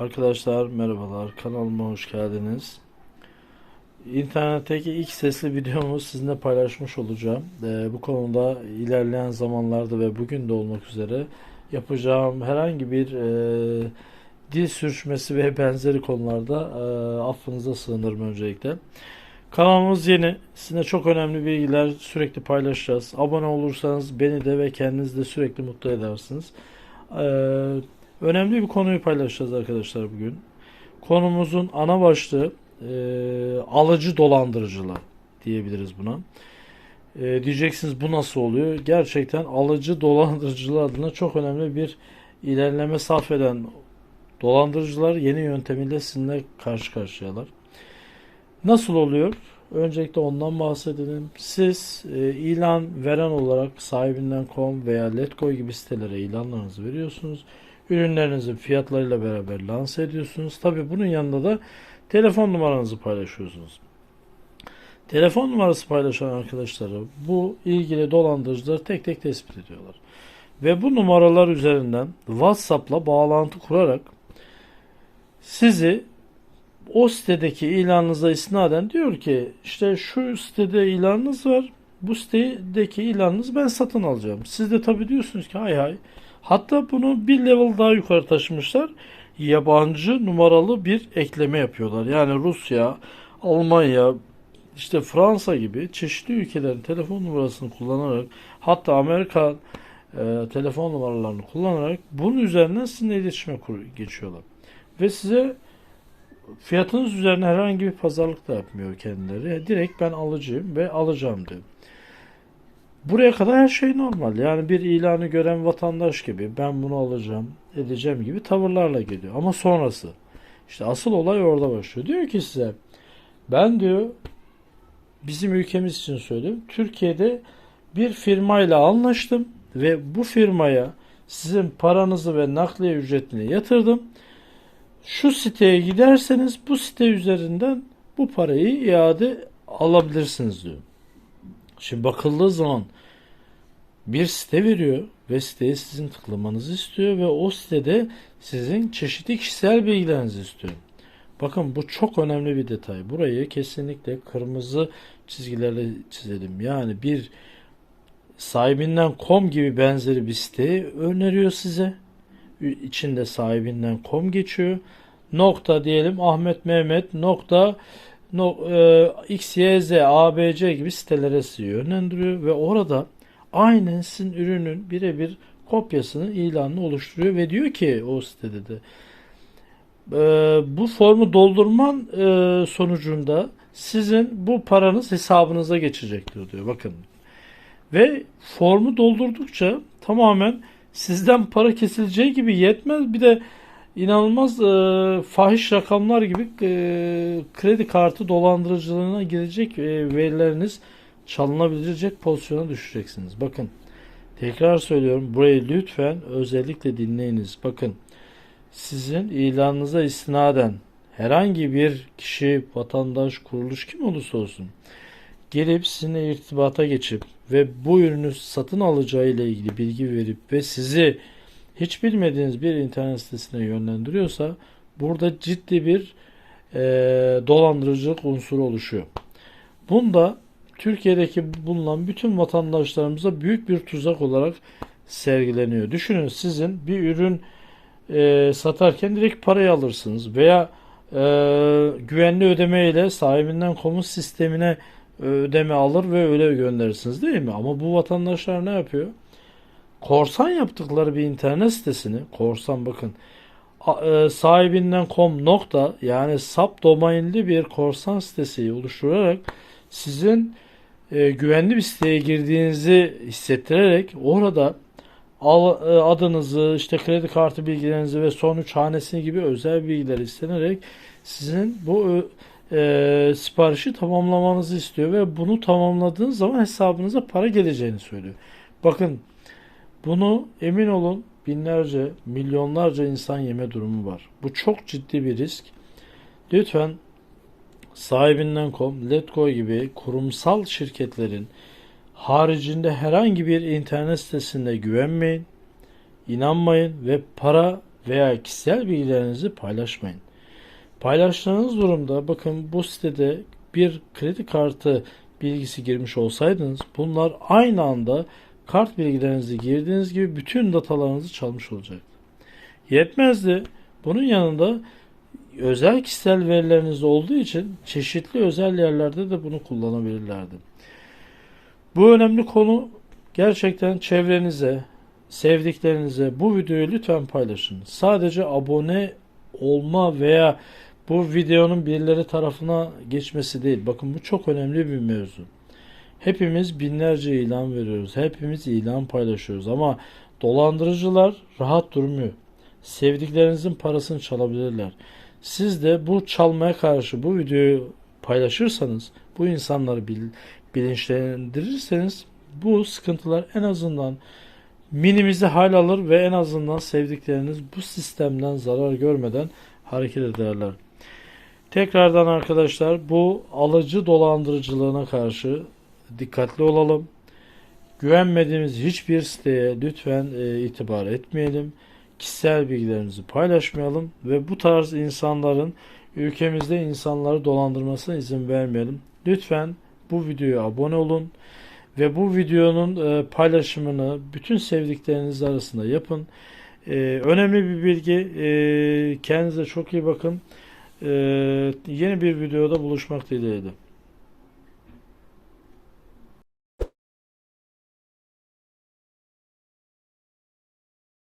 Arkadaşlar merhabalar kanalıma hoş geldiniz. İnternetteki ilk sesli videomu sizinle paylaşmış olacağım. Ee, bu konuda ilerleyen zamanlarda ve bugün de olmak üzere yapacağım herhangi bir e, dil sürçmesi ve benzeri konularda e, affınıza sığınırım öncelikle. Kanalımız yeni. Sizinle çok önemli bilgiler sürekli paylaşacağız. Abone olursanız beni de ve kendinizi de sürekli mutlu edersiniz. Ee, önemli bir konuyu paylaşacağız arkadaşlar bugün. Konumuzun ana başlığı e, alıcı dolandırıcılar diyebiliriz buna. E, diyeceksiniz bu nasıl oluyor? Gerçekten alıcı dolandırıcılar adına çok önemli bir ilerleme sarf eden dolandırıcılar yeni yöntemiyle sizinle karşı karşıyalar. Nasıl oluyor? Öncelikle ondan bahsedelim. Siz e, ilan veren olarak sahibinden.com veya Letgo gibi sitelere ilanlarınızı veriyorsunuz. Ürünlerinizin fiyatlarıyla beraber lanse ediyorsunuz. Tabi bunun yanında da telefon numaranızı paylaşıyorsunuz. Telefon numarası paylaşan arkadaşları bu ilgili dolandırıcılar tek tek tespit ediyorlar. Ve bu numaralar üzerinden WhatsApp'la bağlantı kurarak sizi o sitedeki ilanınıza isnaden diyor ki işte şu sitede ilanınız var. Bu sitedeki ilanınızı ben satın alacağım. Siz de tabii diyorsunuz ki hay hay. Hatta bunu bir level daha yukarı taşımışlar. Yabancı numaralı bir ekleme yapıyorlar. Yani Rusya, Almanya, işte Fransa gibi çeşitli ülkelerin telefon numarasını kullanarak hatta Amerika e, telefon numaralarını kullanarak bunun üzerinden sizinle iletişime geçiyorlar. Ve size fiyatınız üzerine herhangi bir pazarlık da yapmıyor kendileri. Direkt ben alıcıyım ve alacağım diyor. Buraya kadar her şey normal. Yani bir ilanı gören vatandaş gibi ben bunu alacağım, edeceğim gibi tavırlarla geliyor. Ama sonrası işte asıl olay orada başlıyor. Diyor ki size ben diyor bizim ülkemiz için söylüyorum. Türkiye'de bir firmayla anlaştım ve bu firmaya sizin paranızı ve nakliye ücretini yatırdım. Şu siteye giderseniz bu site üzerinden bu parayı iade alabilirsiniz diyor. Şimdi bakıldığı zaman bir site veriyor ve siteye sizin tıklamanızı istiyor ve o sitede sizin çeşitli kişisel bilgilerinizi istiyor. Bakın bu çok önemli bir detay. Burayı kesinlikle kırmızı çizgilerle çizelim. Yani bir sahibinden com gibi benzeri bir siteyi öneriyor size. İçinde sahibinden com geçiyor. Nokta diyelim Ahmet Mehmet nokta no, e, X, Y, Z, A, B, C gibi sitelere sizi yönlendiriyor ve orada aynen sizin ürünün birebir kopyasını, ilanını oluşturuyor ve diyor ki o sitede de e, bu formu doldurman e, sonucunda sizin bu paranız hesabınıza geçecektir diyor. Bakın. Ve formu doldurdukça tamamen sizden para kesileceği gibi yetmez. Bir de inanılmaz e, fahiş rakamlar gibi e, kredi kartı dolandırıcılığına girecek e, verileriniz çalınabilecek pozisyona düşeceksiniz. Bakın tekrar söylüyorum burayı lütfen özellikle dinleyiniz. Bakın sizin ilanınıza istinaden herhangi bir kişi, vatandaş, kuruluş kim olursa olsun gelip sizinle irtibata geçip ve bu ürünü satın alacağı ile ilgili bilgi verip ve sizi hiç bilmediğiniz bir internet sitesine yönlendiriyorsa burada ciddi bir e, dolandırıcılık unsuru oluşuyor. Bunda Türkiye'deki bulunan bütün vatandaşlarımıza büyük bir tuzak olarak sergileniyor. Düşünün sizin bir ürün e, satarken direkt parayı alırsınız veya e, güvenli ödeme ile sahibinden komu sistemine ödeme alır ve öyle gönderirsiniz değil mi? Ama bu vatandaşlar ne yapıyor? Korsan yaptıkları bir internet sitesini, korsan bakın e, sahibinden com nokta yani sap domainli bir korsan sitesi oluşturarak sizin e, güvenli bir siteye girdiğinizi hissettirerek orada al- e, adınızı, işte kredi kartı bilgilerinizi ve son üç hanesini gibi özel bilgiler istenerek sizin bu e, siparişi tamamlamanızı istiyor ve bunu tamamladığınız zaman hesabınıza para geleceğini söylüyor. Bakın bunu emin olun binlerce, milyonlarca insan yeme durumu var. Bu çok ciddi bir risk. Lütfen sahibinden.com, Letgo gibi kurumsal şirketlerin haricinde herhangi bir internet sitesinde güvenmeyin, inanmayın ve para veya kişisel bilgilerinizi paylaşmayın. Paylaştığınız durumda bakın bu sitede bir kredi kartı bilgisi girmiş olsaydınız bunlar aynı anda kart bilgilerinizi girdiğiniz gibi bütün datalarınızı çalmış olacaktı. Yetmezdi. Bunun yanında özel kişisel verileriniz olduğu için çeşitli özel yerlerde de bunu kullanabilirlerdi. Bu önemli konu gerçekten çevrenize, sevdiklerinize bu videoyu lütfen paylaşın. Sadece abone olma veya bu videonun birileri tarafına geçmesi değil. Bakın bu çok önemli bir mevzu. Hepimiz binlerce ilan veriyoruz. Hepimiz ilan paylaşıyoruz ama dolandırıcılar rahat durmuyor. Sevdiklerinizin parasını çalabilirler. Siz de bu çalmaya karşı bu videoyu paylaşırsanız, bu insanları bil, bilinçlendirirseniz bu sıkıntılar en azından minimize hal alır ve en azından sevdikleriniz bu sistemden zarar görmeden hareket ederler. Tekrardan arkadaşlar bu alıcı dolandırıcılığına karşı dikkatli olalım. Güvenmediğimiz hiçbir siteye lütfen e, itibar etmeyelim. Kişisel bilgilerimizi paylaşmayalım ve bu tarz insanların ülkemizde insanları dolandırmasına izin vermeyelim. Lütfen bu videoya abone olun ve bu videonun e, paylaşımını bütün sevdikleriniz arasında yapın. E, önemli bir bilgi. E, kendinize çok iyi bakın. E, yeni bir videoda buluşmak dileğiyle.